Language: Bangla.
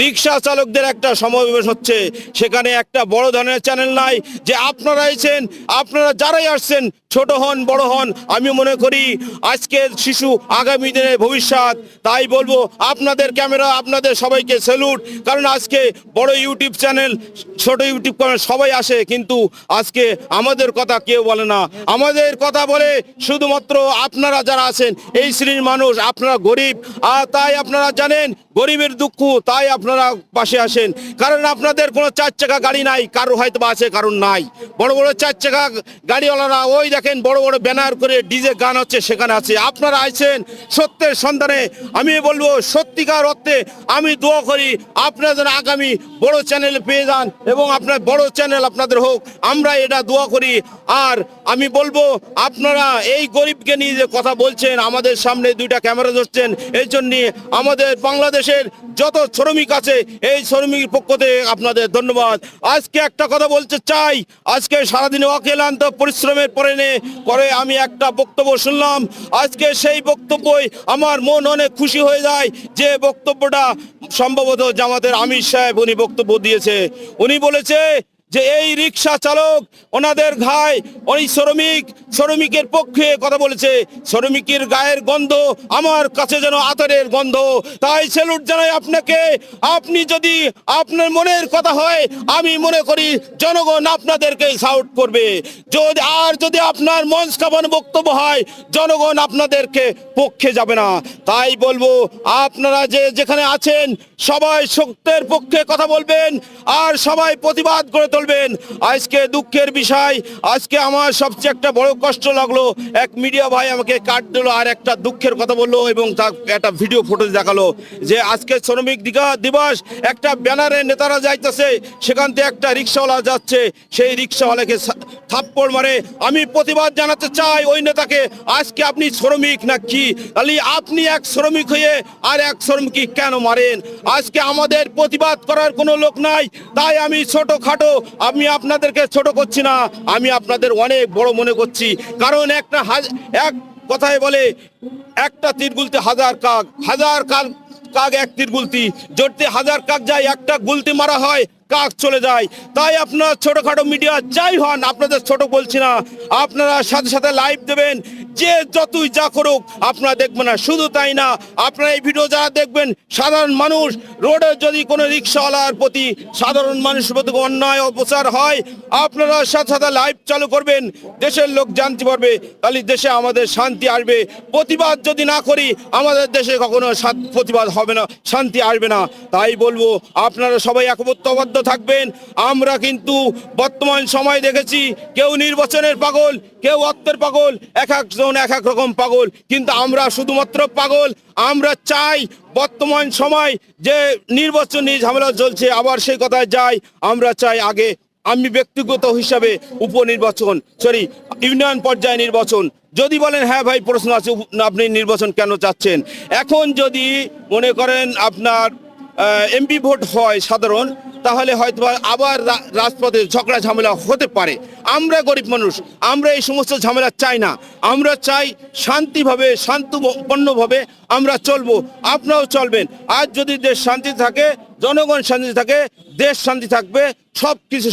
রিক্সা চালকদের একটা সমাবেশ হচ্ছে। সেখানে একটা বড় ধরনের চ্যানেল নাই যে আপনারা এসেছেন আপনারা যারাই আসছেন, ছোট হন, বড় হন, আমি মনে করি আজকের শিশু আগামী দিনের ভবিষ্যৎ। তাই বলব, আপনাদের ক্যামেরা, আপনাদের সবাইকে স্যালুট কারণ আজকে বড় ইউটিউব চ্যানেল ছোট ইউটিউব চ্যানেল সবাই আসে, কিন্তু আজকে আমাদের কথা কেউ বলে না। আমাদের কথা বলে শুধুমাত্র আপনারা যারা আছেন, এই শ্রেণির মানুষ, আপনারা গরিব। আর তাই আপনারা জানেন, গরিবের দুঃখ তাই আপনারা পাশে আসেন। কারণ আপনাদের কোনো চার চাকা গাড়ি নাই, কারও হয়তো বা আছে কারণ নাই। বড় বড় চার চাকা গাড়িওয়ালারা, ওই দেখেন, বড় বড় ব্যানার করে ডিজে গান হচ্ছে, সেখানে আছে। আপনারা আছেন সত্যের সন্ধানে। আমি বলব, সত্যিকার অর্থে আমি দোয়া করি, আপনারা যেন আগামী বড় চ্যানেল পেয়ে যান এবং আপনার বড় চ্যানেল আপনাদের হোক। আমরা এটা দোয়া করি। আর আমি বলব, আপনারা এই গরিবকে নিয়ে যে কথা বলছেন, আমাদের সামনে দুইটা ক্যামেরা ধরছেন, এই জন্য আমাদের বাংলাদেশের যত শ্রমিক আছে, এই শ্রমিকের পক্ষ থেকে আপনাদের ধন্যবাদ। আজকে একটা কথা বলতে চাই, আজকে সারাদিন অকেলান্ত পরিশ্রমের পরে পরে আমি একটা বক্তব্য শুনলাম। আজকে সেই বক্তব্যই আমার মন অনেক খুশি হয়ে যায়, যে বক্তব্যটা সম্ভবত জামাতের আমির সাহেব উনি বক্তব্য দিয়েছে। উনি বলেছে যে এই রিক্সা চালক ওনাদের ঘায়, ওই শ্রমিক, শ্রমিকের পক্ষে কথা বলেছে, শ্রমিকের গায়ের গন্ধ আমার কাছে যেন আতরের গন্ধ। তাই সেলুট জানাই আপনাকে। আপনি যদি আপনার মনের কথা হয়, আমি মনে করি জনগণ আপনাদেরকে সাউট করবে। যদি, আর যদি আপনার মঞ্চ কামানো বক্তব্য হয়, জনগণ আপনাদেরকে পক্ষে যাবে না। তাই বলব, আপনারা যে যেখানে আছেন, সবাই সত্যের পক্ষে কথা বলবেন, আর সবাই প্রতিবাদ করে তুলবেন। আজকে দুঃখের বিষয়, আজকে আমার সবচেয়ে একটা বড় কষ্ট লাগল, এক মিডিয়া ভাই আমাকে কাট দিল আর একটা দুঃখের কথা বলল এবং তার একটা ভিডিও ফুটেজ দেখাল যে আজকে শ্রমিক দিবস, একটা ব্যানারে নেতারা যাইতেছে, সেখান থেকে একটা রিক্সাওয়ালা যাচ্ছে, সেই রিক্সাওয়ালাকে থাপ্পড় মারে। আমি প্রতিবাদ জানাতে চাই ওই নেতাকে, আজকে আপনি শ্রমিক না কি? তাহলে আপনি এক শ্রমিক হয়ে আর এক শ্রমিক কেন মারেন? আজকে আমাদের প্রতিবাদ করার কোনো লোক নাই, তাই আমি ছোট খাটো আমি আপনাদেরকে ছোট করছি না, আমি আপনাদের অনেক বড় মনে করছি। কারণ একটা এক কথায় বলে, একটা তীর গুলতে হাজার কাক হাজার কাক কাক এক তীর গুলতি জড়তে হাজার কাক যায়, একটা গুলতি মারা হয়, কাক চলে যায়। তাই আপনার ছোটখাটো মিডিয়া যাই হন, আপনাদের ছোট বলছি না। আপনারা সাথে সাথে লাইভ দেবেন। যে যতই যা করুক, আপনারা দেখবেন না, শুধু তাই না, আপনারা এই ভিডিও যারা দেখবেন, সাধারণ মানুষ, রোডে যদি কোনো রিক্সাওয়ালার প্রতি সাধারণ মানুষের প্রতি অন্যায়, অপচার হয়, আপনারা সাথে সাথে লাইভ চালু করবেন, দেশের লোক জানতে পারবে, তাহলে দেশে আমাদের শান্তি আসবে। প্রতিবাদ যদি না করি, আমাদের দেশে কখনো প্রতিবাদ হবে না, শান্তি আসবে না। তাই বলব, আপনারা সবাই একবদ্ধবদ্ধ থাকবেন। আমরা কিন্তু বর্তমান সময় দেখেছি, কেউ নির্বাচনের পাগল, কেউ অর্থের পাগল, এক একজন এক এক রকম পাগল, কিন্তু আমরা শুধুমাত্র পাগল। আমরা চাই বর্তমান সময় যে নির্বাচনী ঝামেলা চলছে, আবার সেই কথায় যাই। আমরা চাই আগে আমি ব্যক্তিগত হিসাবে উপনির্বাচন সরি ইউনিয়ন পর্যায়ে নির্বাচন। যদি বলেন হ্যাঁ ভাই, প্রশ্ন আছে, আপনি নির্বাচন কেন চাচ্ছেন? এখন যদি মনে করেন আপনার এমপি ভোট হয় সাধারণ তাহলে হয়তো আবার রাজপথে ঝগড়া ঝামেলা হতে পারে। আমরা গরিব মানুষ, আমরা এই সমস্ত ঝামেলা চাই না। আমরা চাই শান্তিভাবে শান্তপন্নভাবে আমরা চলবো। আপনারাও চলবেন। আর যদি দেশ শান্তি থাকে, জনগণ শান্তি থাকে, দেশ শান্তি থাকবে সব কিছু